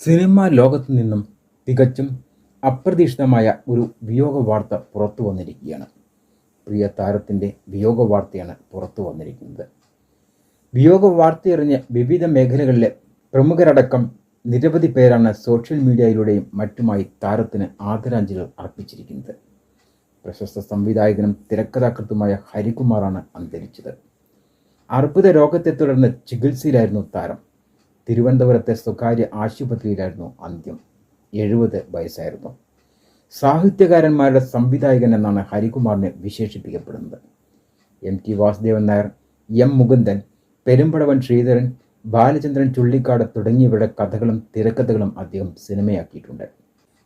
Cinema ലോകത്തു നിന്നും തികച്ചും അപ്രതീക്ഷിതമായ ഒരു വിയോഗ വാർത്ത പുറത്തു വന്നിരിക്കുകയാണ്. പ്രിയ താരത്തിന്റെ വിയോഗ വാർത്തയാണ് പുറത്തു വന്നിരിക്കുന്നത്. വിയോഗ വാർത്തയറിഞ്ഞ് വിവിധ മേഖലകളിലെ പ്രമുഖരടക്കം നിരവധി പേരാണ് സോഷ്യൽ മീഡിയയിലൂടെയും മറ്റുമായി താരത്തിന് ആദരാഞ്ജലികൾ അർപ്പിച്ചിരിക്കുന്നത്. പ്രശസ്ത സംവിധായകനും തിരക്കഥാകൃത്തുമായ ഹരികുമാറാണ് അന്തരിച്ചത്. അർബുദ രോഗത്തെ തുടർന്ന് ചികിത്സയിലായിരുന്നു താരം. തിരുവനന്തപുരത്തെ സ്വകാര്യ ആശുപത്രിയിലായിരുന്നു അന്ത്യം. എഴുപത് വയസ്സായിരുന്നു. സാഹിത്യകാരന്മാരുടെ സംവിധായകൻ എന്നാണ് ഹരികുമാറിനെ വിശേഷിപ്പിക്കപ്പെടുന്നത്. M T Vasudevan Nair M Mukundan Perumbadavam Sreedharan Balachandran Chullikkad തുടങ്ങിയവരുടെ കഥകളും തിരക്കഥകളും അദ്ദേഹം സിനിമയാക്കിയിട്ടുണ്ട്.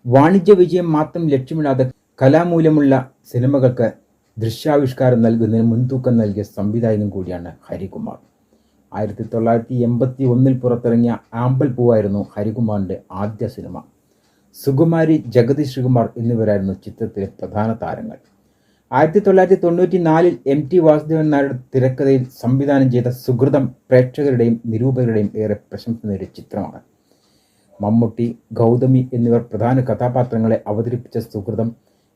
വാണിജ്യ വിജയം മാത്രം ലക്ഷ്യമിടാതെ കലാമൂല്യമുള്ള സിനിമകൾക്ക് ദൃശ്യാവിഷ്കാരം നൽകുന്നതിന് മുൻതൂക്കം നൽകിയ സംവിധായകൻ കൂടിയാണ് ഹരികുമാർ. ആയിരത്തി തൊള്ളായിരത്തി എൺപത്തി ഒന്നിൽ പുറത്തിറങ്ങിയ ആമ്പൽ പൂവായിരുന്നു ഹരികുമാറിന്റെ ആദ്യ സിനിമ. സുകുമാരി ജഗതി ശ്രീകുമാർ എന്നിവരായിരുന്നു ചിത്രത്തിലെ പ്രധാന താരങ്ങൾ. ആയിരത്തി തൊള്ളായിരത്തി തൊണ്ണൂറ്റി നാലിൽ എം ടി വാസുദേവൻ നായരുടെ തിരക്കഥയിൽ സംവിധാനം ചെയ്ത സുഹൃതം പ്രേക്ഷകരുടെയും നിരൂപകരുടെയും ഏറെ പ്രശംസ നേടിയ ചിത്രമാണ്. മമ്മൂട്ടി ഗൗതമി എന്നിവർ പ്രധാന കഥാപാത്രങ്ങളെ അവതരിപ്പിച്ച സുഹൃതം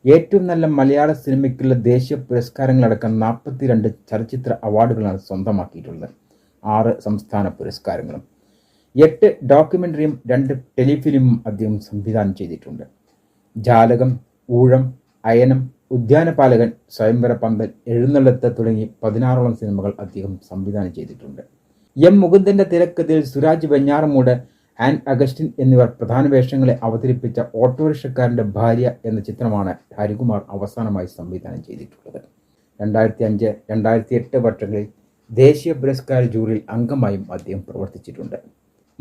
ഏറ്റവും നല്ല മലയാള സിനിമയ്ക്കുള്ള ദേശീയ പുരസ്കാരങ്ങളടക്കം നാൽപ്പത്തിരണ്ട് ചലച്ചിത്ര അവാർഡുകളാണ് സ്വന്തമാക്കിയിട്ടുള്ളത്. ആറ് സംസ്ഥാന പുരസ്കാരങ്ങളും. എട്ട് ഡോക്യുമെന്ററിയും രണ്ട് ടെലിഫിലിമും അദ്ദേഹം സംവിധാനം ചെയ്തിട്ടുണ്ട്. ജാലകം ഊഴം അയനം ഉദ്യാനപാലകൻ സ്വയംവര പന്തൽ എഴുന്നള്ളത്ത് തുടങ്ങി പതിനാറോളം സിനിമകൾ അദ്ദേഹം സംവിധാനം ചെയ്തിട്ടുണ്ട്. എം മുകുന്ദന്റെ തിരക്കഥയിൽ സുരാജ് വെഞ്ഞാറമൂട് ആൻഡ് അഗസ്റ്റിൻ എന്നിവർ പ്രധാന വേഷങ്ങളെ അവതരിപ്പിച്ച ഓട്ടോറിക്ഷക്കാരന്റെ ഭാര്യ എന്ന ചിത്രമാണ് ഹരികുമാർ അവസാനമായി സംവിധാനം ചെയ്തിട്ടുള്ളത്. രണ്ടായിരത്തി അഞ്ച് രണ്ടായിരത്തി എട്ട് വർഷങ്ങളിൽ ദേശീയ പുരസ്കാര ജൂറിയിൽ അംഗമായും അദ്ദേഹം പ്രവർത്തിച്ചിട്ടുണ്ട്.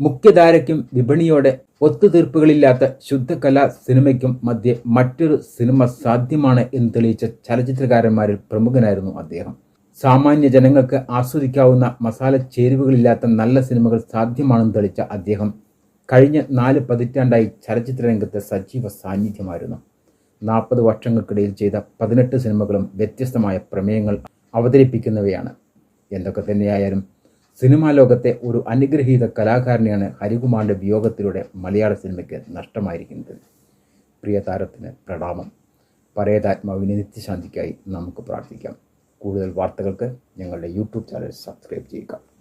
മുഖ്യധാരയ്ക്കും വിപണിയോടെ ഒത്തുതീർപ്പുകളില്ലാത്ത ശുദ്ധകലാ സിനിമയ്ക്കും മധ്യേ മറ്റൊരു സിനിമ സാധ്യമാണ് എന്ന് തെളിയിച്ച ചലച്ചിത്രകാരന്മാരിൽ പ്രമുഖനായിരുന്നു അദ്ദേഹം. സാമാന്യ ജനങ്ങൾക്ക് ആസ്വദിക്കാവുന്ന മസാല ചേരുവകളില്ലാത്ത നല്ല സിനിമകൾ സാധ്യമാണെന്ന് തെളിച്ച അദ്ദേഹം കഴിഞ്ഞ നാല് പതിറ്റാണ്ടായി ചലച്ചിത്ര രംഗത്തെ സജീവ സാന്നിധ്യമായിരുന്നു. നാൽപ്പത് വർഷങ്ങൾക്കിടയിൽ ചെയ്ത പതിനെട്ട് സിനിമകളും വ്യത്യസ്തമായ പ്രമേയങ്ങൾ അവതരിപ്പിക്കുന്നവയാണ്. എന്തൊക്കെ തന്നെയായാലും സിനിമാ ലോകത്തെ ഒരു അനുഗ്രഹീത കലാകാരനെയാണ് ഹരികുമാറിന്റെ വിയോഗത്തിലൂടെ മലയാള സിനിമയ്ക്ക് നഷ്ടമായിരിക്കുന്നത്. പ്രിയ താരത്തിന് പ്രണാമം. പരേതാത്മാവിന് നിത്യശാന്തിക്കായി നമുക്ക് പ്രാർത്ഥിക്കാം. കൂടുതൽ വാർത്തകൾക്ക് ഞങ്ങളുടെ യൂട്യൂബ് ചാനൽ സബ്സ്ക്രൈബ് ചെയ്യുക.